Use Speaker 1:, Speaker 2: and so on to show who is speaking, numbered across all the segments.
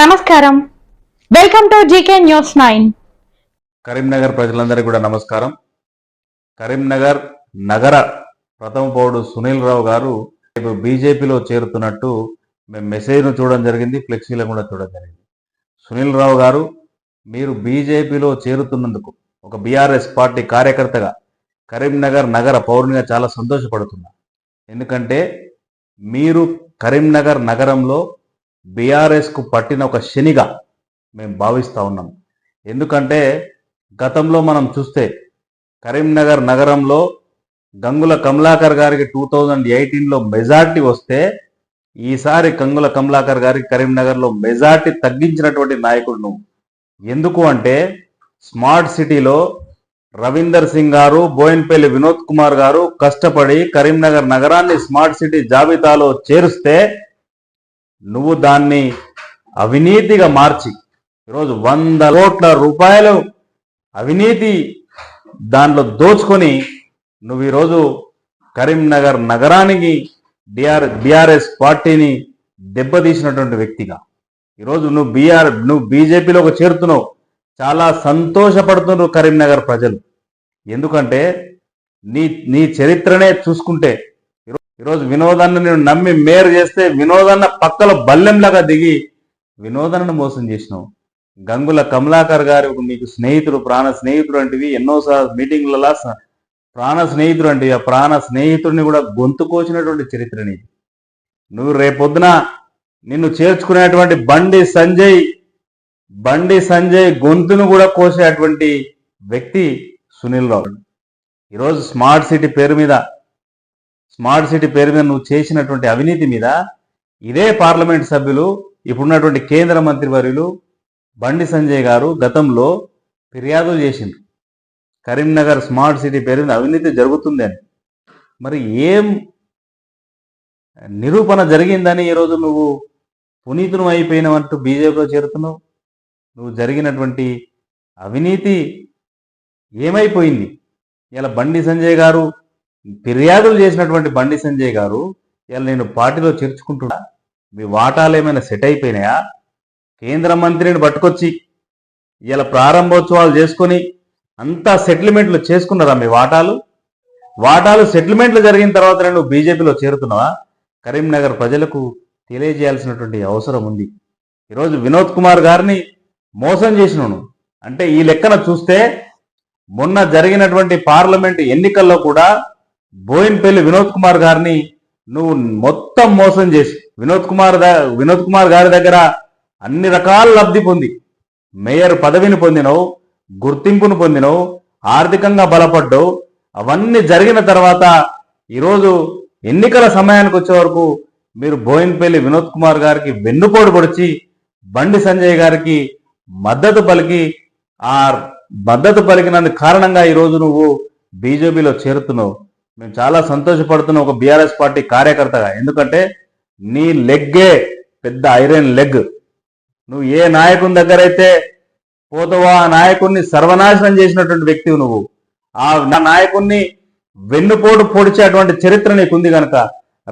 Speaker 1: నమస్కారం. Welcome to GK news nine
Speaker 2: Karimnagar ప్రజలందరికీ కూడా నమస్కారం. కరీంనగర్ నగర ప్రథమ పౌరుడు సునీల్ రావు గారు రేపు బీజేపీలో చేరుతున్నట్టు మేము మెసేజ్ను చూడడం జరిగింది ఫ్లెక్సీలను కూడా చూడడం జరిగింది. సునీల్ రావు గారు మీరు బీజేపీలో చేరుతున్నందుకు ఒక బీఆర్ఎస్ పార్టీ కార్యకర్తగా కరీంనగర్ నగర పౌరునిగా చాలా సంతోషపడుతున్నా. ఎందుకంటే మీరు కరీంనగర్ నగరంలో బీఆర్ఎస్కు పట్టిన ఒక శనిగా మేము భావిస్తూ ఉన్నాం. ఎందుకంటే గతంలో మనం చూస్తే కరీంనగర్ నగరంలో గంగుల కమలాకర్ గారికి టూ థౌజండ్ ఎయిటీన్లో మెజార్టీ వస్తే ఈసారి గంగుల కమలాకర్ గారికి కరీంనగర్లో మెజార్టీ తగ్గించినటువంటి నాయకుడు నువ్వు. ఎందుకు అంటే స్మార్ట్ సిటీలో రవీందర్ సింగ్ గారు బోయిన్పల్లి వినోద్ కుమార్ గారు కష్టపడి కరీంనగర్ నగరాన్ని స్మార్ట్ సిటీ జాబితాలో చేరుస్తే నువ్వు దాన్ని అవినీతిగా మార్చి ఈరోజు వంద కోట్ల రూపాయలు అవినీతి దాంట్లో దోచుకొని నువ్వు ఈరోజు కరీంనగర్ నగరానికి డిఆర్ బీఆర్ఎస్ పార్టీని దెబ్బతీసినటువంటి వ్యక్తిగా. ఈరోజు నువ్వు బీఆర్ నువ్వు బీజేపీలోకి చేరుతున్నావు. చాలా సంతోషపడుతున్నారు కరీంనగర్ ప్రజలు. ఎందుకంటే నీ నీ చరిత్రనే చూసుకుంటే ఈరోజు వినోదాన్ని నేను నమ్మి మేరు చేస్తే వినోదన్న పక్కల బల్లెంలాగా దిగి వినోదన్నను మోసం చేసినావు. గంగుల కమలాకర్ గారు నీకు స్నేహితుడు ప్రాణ స్నేహితుడు అంటివి. ఎన్నోసార్లు మీటింగ్లలో ప్రాణ స్నేహితుడు అంటే ఆ ప్రాణ స్నేహితుడిని కూడా గొంతు కోసినటువంటి చరిత్ర నీది. నువ్వు రేపొద్దున నిన్ను చేర్చుకునేటువంటి బండి సంజయ్ బండి సంజయ్ గొంతును కూడా కోసేటువంటి వ్యక్తి సునీల్ రావు. ఈరోజు స్మార్ట్ సిటీ పేరు మీద స్మార్ట్ సిటీ పేరు మీద నువ్వు చేసినటువంటి అవినీతి మీద ఇదే పార్లమెంట్ సభ్యులు ఇప్పుడున్నటువంటి కేంద్ర మంత్రి వర్యులు బండి సంజయ్ గారు గతంలో ఫిర్యాదులు చేసిండ్రు. కరీంనగర్ స్మార్ట్ సిటీ పేరు మీద అవినీతి జరుగుతుంది అని. మరి ఏం నిరూపణ జరిగిందని ఈరోజు నువ్వు పునీతును అయిపోయినవంటూ బీజేపీలో చేరుతున్నావు? నువ్వు జరిగినటువంటి అవినీతి ఏమైపోయింది? ఇలా బండి సంజయ్ గారు ఫిర్యాదులు చేసినటువంటి బండి సంజయ్ గారు ఇలా నేను పార్టీలో చేర్చుకుంటున్నా. మీ వాటాలు ఏమైనా సెట్ అయిపోయినాయా? కేంద్ర మంత్రిని పట్టుకొచ్చి ఇలా ప్రారంభోత్సవాలు చేసుకొని అంతా సెటిల్మెంట్లు చేసుకున్నారా మీ వాటాలు? వాటాలు సెటిల్మెంట్లు జరిగిన తర్వాత నేను బీజేపీలో చేరుతున్నావా? కరీంనగర్ ప్రజలకు తెలియజేయాల్సినటువంటి అవసరం ఉంది. ఈరోజు వినోద్ కుమార్ గారిని మోసం చేసినాను. అంటే ఈ లెక్కన చూస్తే మొన్న జరిగినటువంటి పార్లమెంట్ ఎన్నికల్లో కూడా బోయిన్పల్లి వినోద్ కుమార్ గారిని నువ్వు మొత్తం మోసం చేసి వినోద్ కుమార్ వినోద్ కుమార్ గారి దగ్గర అన్ని రకాల లబ్ధి పొంది మేయర్ పదవిని పొందినవు గుర్తింపును పొందినవు ఆర్థికంగా బలపడ్డావు అవన్నీ జరిగిన తర్వాత ఈరోజు ఎన్నికల సమయానికి వచ్చే వరకు మీరు బోయిన్పల్లి వినోద్ కుమార్ గారికి వెన్నుపోటు పొడిచి బండి సంజయ్ గారికి మద్దతు పలికి ఆ మద్దతు పలికినందుకు కారణంగా ఈరోజు నువ్వు బీజేపీలో చేరుతున్నావు. మేము చాలా సంతోషపడుతున్న ఒక బీఆర్ఎస్ పార్టీ కార్యకర్తగా. ఎందుకంటే నీ లెగ్గే పెద్ద ఐరన్ లెగ్. నువ్వు ఏ నాయకుని దగ్గర అయితే పోతావో ఆ నాయకుడిని సర్వనాశనం చేసినటువంటి వ్యక్తివి నువ్వు. ఆ నా నాయకుడిని వెన్నుపోటు పొడిచేటువంటి చరిత్ర నీకుంది కనుక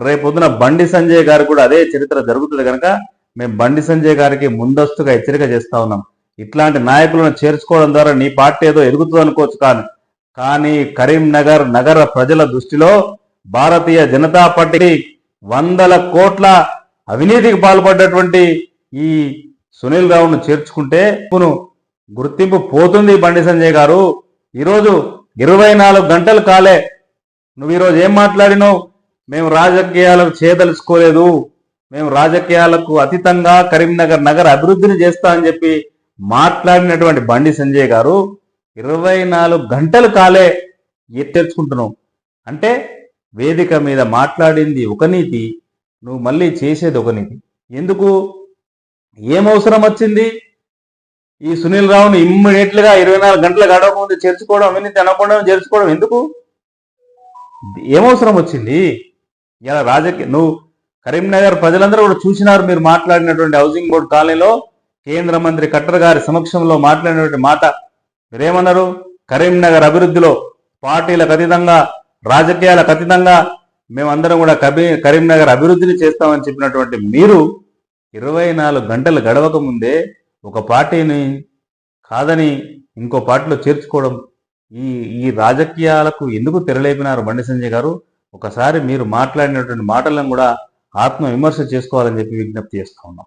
Speaker 2: రేపొద్దున బండి సంజయ్ గారు కూడా అదే చరిత్ర జరుగుతుంది కనుక మేము బండి సంజయ్ గారికి ముందస్తుగా హెచ్చరిక చేస్తా ఉన్నాం. ఇట్లాంటి నాయకులను చేర్చుకోవడం ద్వారా నీ పార్టీ ఏదో ఎదుగుతుంది అనుకోవచ్చు కానీ కానీ కరీంనగర్ నగర ప్రజల దృష్టిలో భారతీయ జనతా పార్టీ వందల కోట్ల అవినీతికి పాల్పడ్డటువంటి ఈ సునీల్ రావును చేర్చుకుంటే గుర్తింపు పోతుంది బండి సంజయ్ గారు. ఈరోజు ఇరవై నాలుగు గంటలు కాలే. నువ్వు ఈరోజు ఏం మాట్లాడినావు మేము రాజకీయాలకు చేయదలుచుకోలేదు మేము రాజకీయాలకు అతీతంగా కరీంనగర్ నగర అభివృద్ధిని చేస్తా అని చెప్పి మాట్లాడినటువంటి బండి సంజయ్ గారు. ఇరవై నాలుగు గంటలు కాలే ఎత్తెచ్చుకుంటున్నావు అంటే వేదిక మీద మాట్లాడింది ఒక నీతి నువ్వు మళ్ళీ చేసేది ఒక నీతి. ఎందుకు? ఏం అవసరం వచ్చింది? ఈ సునీల్ రావుని ఇమ్మీడియట్లుగా ఇరవై నాలుగు గంటలు గడవకముందు చేర్చుకోవడం అవినీతి అనకుండా చేర్చుకోవడం ఎందుకు? ఏమవసరం వచ్చింది? ఇలా రాజకీయ నువ్వు కరీంనగర్ ప్రజలందరూ కూడా చూసినారు మీరు మాట్లాడినటువంటి హౌసింగ్ బోర్డు కాలనీలో కేంద్ర మంత్రి కట్టర్ గారి సమక్షంలో మాట్లాడినటువంటి మాట మీరేమన్నారు కరీంనగర్ అభివృద్ధిలో పార్టీలకు అతీతంగా రాజకీయాలకు అతీతంగా మేమందరం కూడా కబీ కరీంనగర్ అభివృద్ధిని చేస్తామని చెప్పినటువంటి మీరు ఇరవై నాలుగు గంటలు గడవక ముందే ఒక పార్టీని కాదని ఇంకో పార్టీలో చేర్చుకోవడం ఈ ఈ రాజకీయాలకు ఎందుకు తెరలేపినారు బండి సంజయ్ గారు? ఒకసారి మీరు మాట్లాడినటువంటి మాటలను కూడా ఆత్మ విమర్శ చేసుకోవాలని చెప్పి విజ్ఞప్తి చేస్తా ఉన్నాం.